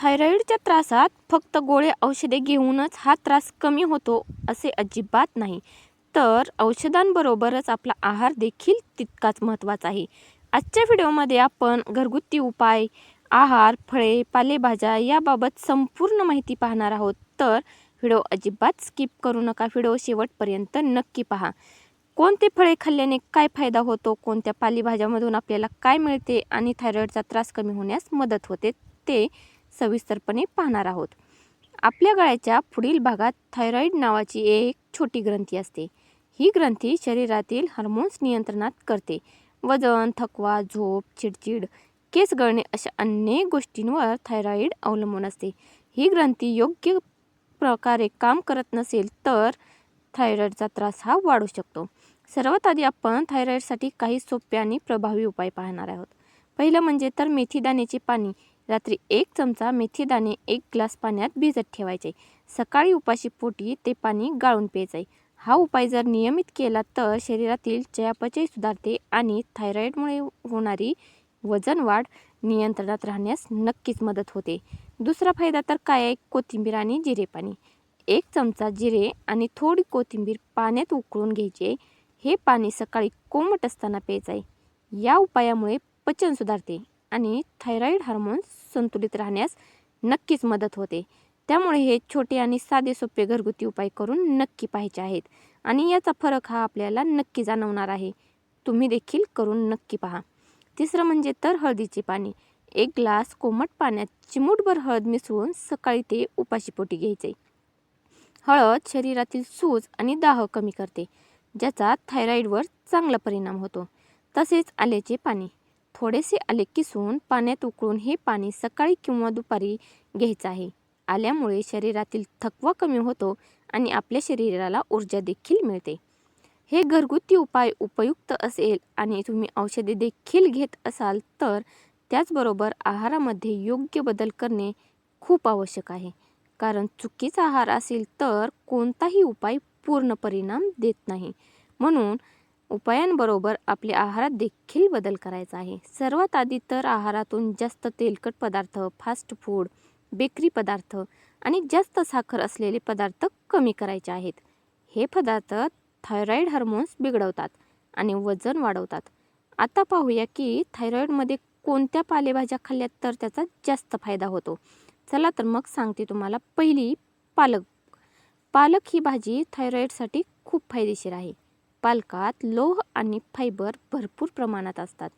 थायरॉईडच्या त्रासात फक्त गोळे औषधे घेऊनच हा त्रास कमी होतो असे अजिबात नाही. तर औषधांबरोबरच आपला आहार देखील तितकाच महत्त्वाचा आहे. आजच्या व्हिडिओमध्ये आपण घरगुती उपाय आहार फळे पालेभाज्या याबाबत संपूर्ण माहिती पाहणार आहोत. तर व्हिडिओ अजिबात स्किप करू नका. व्हिडिओ शेवटपर्यंत नक्की पहा. कोणते फळे खाल्ल्याने काय फायदा होतो? कोणत्या पालेभाज्यामधून आपल्याला काय मिळते? आणि थायरॉईडचा त्रास कमी होण्यास मदत होते ते सविस्तरपणे पाहणार आहोत. आपल्या गळ्याच्या पुढील भागात थायरॉईड नावाची एक छोटी ग्रंथी असते. ही ग्रंथी शरीरातील हार्मोन्स नियंत्रणात करते. वजन थकवा झोप चिडचिड केस गळणे अशा अनेक गोष्टींवर थायरॉईड अवलंबून असते. ही ग्रंथी योग्य प्रकारे काम करत नसेल तर थायरॉईडचा त्रास हा वाढू शकतो. सर्वात आधी आपण थायरॉईडसाठी काही सोपे आणि प्रभावी उपाय पाहणार आहोत. पहिलं म्हणजे तर मेथीदाण्याचे पाणी. रात्री एक चमचा मेथी दाणे एक ग्लास पाण्यात भिजत ठेवायचे. सकाळी उपाशी पोटी ते पाणी गाळून प्यायचे. हा उपाय जर नियमित केला तर शरीरातील चयापचय सुधारते आणि थायरॉईडमुळे होणारी वजन वाढ नियंत्रणात राहण्यास नक्कीच मदत होते. दुसरा फायदा तर काय आहे? कोथिंबीर आणि जिरे पाणी. एक चमचा जिरे आणि थोडी कोथिंबीर पाण्यात उकळून घ्यायचे. हे पाणी सकाळी कोमट असताना प्यायचं. आहे या उपायामुळे पचन सुधारते. आणि थायरॉईड हार्मोन्स संतुलित राहण्यास नक्कीच मदत होते. त्यामुळे हे छोटे आणि साधे सोपे घरगुती उपाय करून नक्की पाहायचे आहेत आणि याचा फरक हा आपल्याला नक्की जाणवणार आहे. तुम्ही देखील करून नक्की पहा. तिसरं म्हणजे तर हळदीचे पाणी. एक ग्लास कोमट पाण्यात चिमूटभर हळद मिसळून सकाळी ते उपाशीपोटी घ्यायचे. हळद शरीरातील सूज आणि दाह कमी करते ज्याचा थायरॉईडवर चांगला परिणाम होतो. तसेच आल्याचे पाणी. थोडेसे आले किसून पाण्यात उकळून हे पाणी सकाळी किंवा दुपारी घ्यायचं आहे. आल्यामुळे शरीरातील थकवा कमी होतो आणि आपल्या शरीराला ऊर्जा देखील मिळते. हे घरगुती उपाय उपयुक्त असेल आणि तुम्ही औषधे देखील घेत असाल तर त्याचबरोबर आहारामध्ये योग्य बदल करणे खूप आवश्यक आहे. कारण चुकीचा आहार असेल तर कोणताही उपाय पूर्ण परिणाम देत नाही. म्हणून उपायांबरोबर आपल्या आहारात देखील बदल करायचा आहे. सर्वात आधी तर आहारातून जास्त तेलकट पदार्थ फास्ट फूड बेकरी पदार्थ आणि जास्त साखर असलेले पदार्थ कमी करायचे आहेत. हे पदार्थ थायरॉईड हार्मोन्स बिघडवतात आणि वजन वाढवतात. आता पाहूया की थायरॉईडमध्ये कोणत्या पालेभाज्या खाल्ल्यात तर त्याचा जास्त फायदा होतो. चला तर मग सांगते तुम्हाला पहिली पालक. पालक ही भाजी थायरॉईडसाठी खूप फायदेशीर आहे. पालकात लोह आणि फायबर भरपूर प्रमाणात असतात.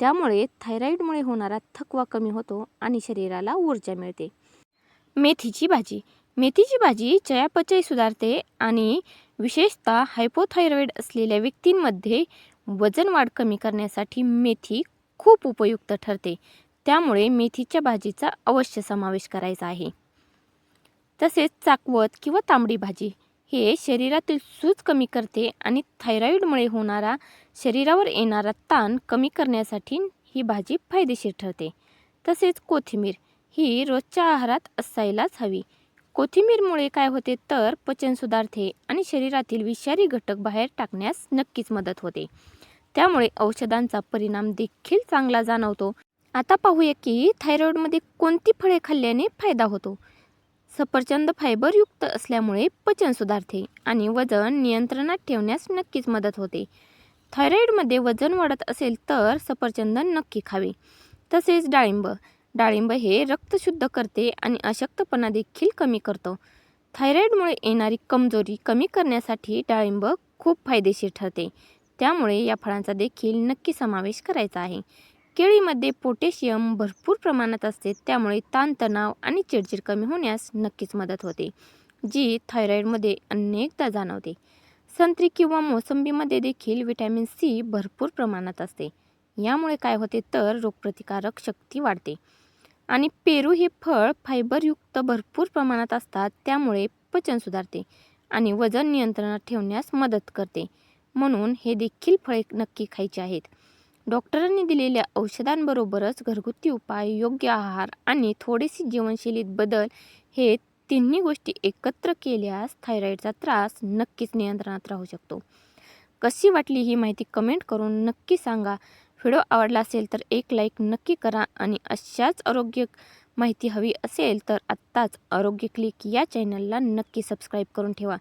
त्यामुळे थायरॉईडमुळे होणारा थकवा कमी होतो आणि शरीराला ऊर्जा मिळते. मेथीची भाजी. मेथीची भाजी चयापचय सुधारते आणि विशेषतः हायपोथायरॉईड असलेल्या व्यक्तींमध्ये वजन वाढ कमी करण्यासाठी मेथी खूप उपयुक्त ठरते. त्यामुळे मेथीच्या भाजीचा अवश्य समावेश करायचा आहे. तसेच चाकवत किंवा तांबडी भाजी. हे शरीरातील सूज कमी करते आणि थायरॉईडमुळे होणारा शरीरावर येणारा ताण कमी करण्यासाठी ही भाजी फायदेशीर ठरते. तसेच कोथिंबीर ही रोजच्या आहारात असायलाच हवी. कोथिंबीरमुळे काय होते तर पचन सुधारते आणि शरीरातील विषारी घटक बाहेर टाकण्यास नक्कीच मदत होते. त्यामुळे औषधांचा परिणाम देखील चांगला जाणवतो. आता पाहूया की थायरॉईडमध्ये कोणती फळे खाल्ल्याने फायदा होतो? सफरचंद फायबरयुक्त असल्यामुळे पचन सुधारते आणि वजन नियंत्रणात ठेवण्यास नक्कीच मदत होते. थायरॉईडमध्ये वजन वाढत असेल तर सफरचंद नक्की खावे. तसेच डाळिंब. डाळिंब हे रक्त शुद्ध करते आणि अशक्तपणा देखील कमी करतो. थायरॉईडमुळे येणारी कमजोरी कमी करण्यासाठी डाळिंब खूप फायदेशीर ठरते. त्यामुळे या फळांचा देखील नक्की समावेश करायचा आहे. केळीमध्ये पोटॅशियम भरपूर प्रमाणात असते त्यामुळे ताणतणाव आणि चिडचिड कमी होण्यास नक्कीच मदत होते जी थायरॉईडमध्ये अनेकदा जाणवते. संत्री किंवा मोसंबीमध्ये देखील विटॅमिन सी भरपूर प्रमाणात असते. यामुळे काय होते तर रोगप्रतिकारक शक्ती वाढते. आणि पेरू हे फळ फायबरयुक्त भरपूर प्रमाणात असतात त्यामुळे पचन सुधारते आणि वजन नियंत्रणात ठेवण्यास मदत करते. म्हणून हे देखील फळे नक्की खायचे आहेत. डॉक्टरांनी दिलेल्या औषधांबरोबरच घरगुती उपाय योग्य आहार आणि थोडेसे जीवनशैलीत बदल हे तिन्ही गोष्टी एकत्र केल्यास थायरॉईडचा त्रास नक्कीच नियंत्रणात राहू शकतो. कशी वाटली ही माहिती कमेंट करून नक्की सांगा. व्हिडिओ आवडला असेल तर एक लाईक नक्की करा आणि अशाच आरोग्य माहिती हवी असेल तर आत्ताच आरोग्य क्लिक या चॅनलला नक्की सबस्क्राईब करून ठेवा.